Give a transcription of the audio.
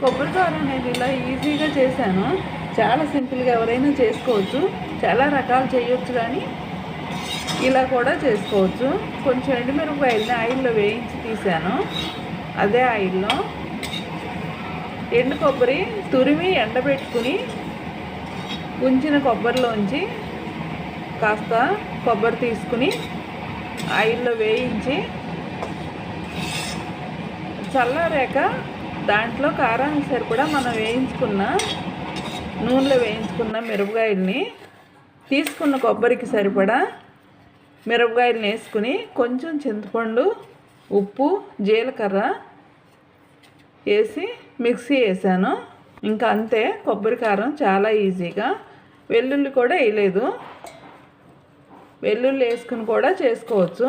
కొబ్బరి కారం అనేది ఇలా ఈజీగా చేశాను. చాలా సింపుల్గా ఎవరైనా చేసుకోవచ్చు. చాలా రకాలు చేయొచ్చు కానీ ఇలా కూడా చేసుకోవచ్చు. కొంచెం ఎండుమిరపకాయలని ఆయిల్లో వేయించి తీశాను. అదే ఆయిల్లో ఎండు కొబ్బరి తురిమి ఎండబెట్టుకుని ఉంచిన కొబ్బరిలోంచి కాస్త కొబ్బరి తీసుకుని ఆయిల్లో వేయించి చల్లారాక దాంట్లో కారానికి సరిపడా మనం వేయించుకున్న నూనెలో వేయించుకున్న మిరపకాయల్ని తీసుకున్న కొబ్బరికి సరిపడా మిరపకాయలను వేసుకుని కొంచెం చింతపండు ఉప్పు జీలకర్ర వేసి మిక్సీ వేసాను. ఇంకా అంతే కొబ్బరి కారం చాలా ఈజీగా. వెల్లుల్లి కూడా వేయలేదు. వెల్లుల్లి వేసుకుని కూడా చేసుకోవచ్చు.